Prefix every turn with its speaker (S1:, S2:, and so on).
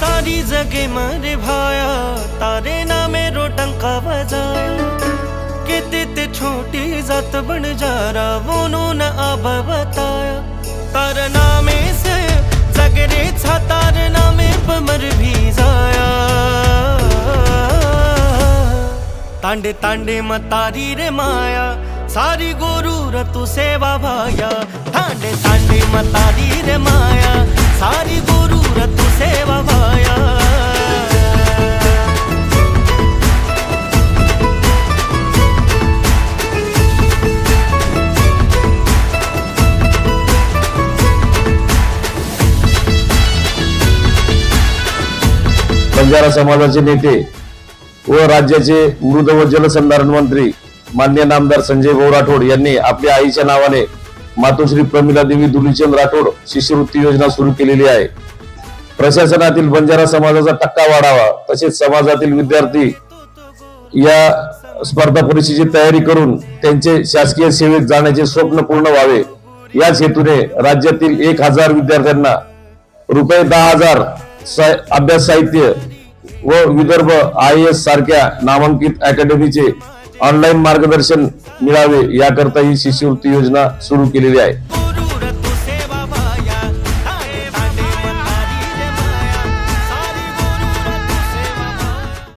S1: सारी जगे मरे भाया तारे ना रो टंका बजाया के ते छोटी जात बन जा रहा वो न अब बताया। तार नामे से जगरे छा तार नामे पमर भी जाया। तांडे तांडे मतारी रे माया सारी गोरू र सेवा भाया। तांडे तांडे मतारी रे माया सारी
S2: बंजारा समाजाचे नेते व राज्याचे मृद व जलसंधारण मंत्री मान्य नामदार संजय भाऊ राठोड यांनी आपल्या आईच्या नावाने मातोश्री प्रमिला देवी दुलीचंद राठोड शिष्यवृत्ती योजना सुरू केलेली आहे. प्रशासनातील बंजारा समाजाचा टक्का वाढावा तसेच समाजातील विद्यार्थी या स्पर्धा परीक्षेची तयारी करून त्यांचे शासकीय सेवेत जाण्याचे स्वप्न पूर्ण व्हावे. याच हेतूने राज्यातील एक हजार विद्यार्थ्यांना रुपये दहा हजार अभ्यास साहित्य व विदर्भ आय एस सारख्या नामांकित अकॅडमीचे ऑनलाईन मार्गदर्शन मिळावे याकरता ही शिष्यवृत्ती योजना सुरू केलेली आहे.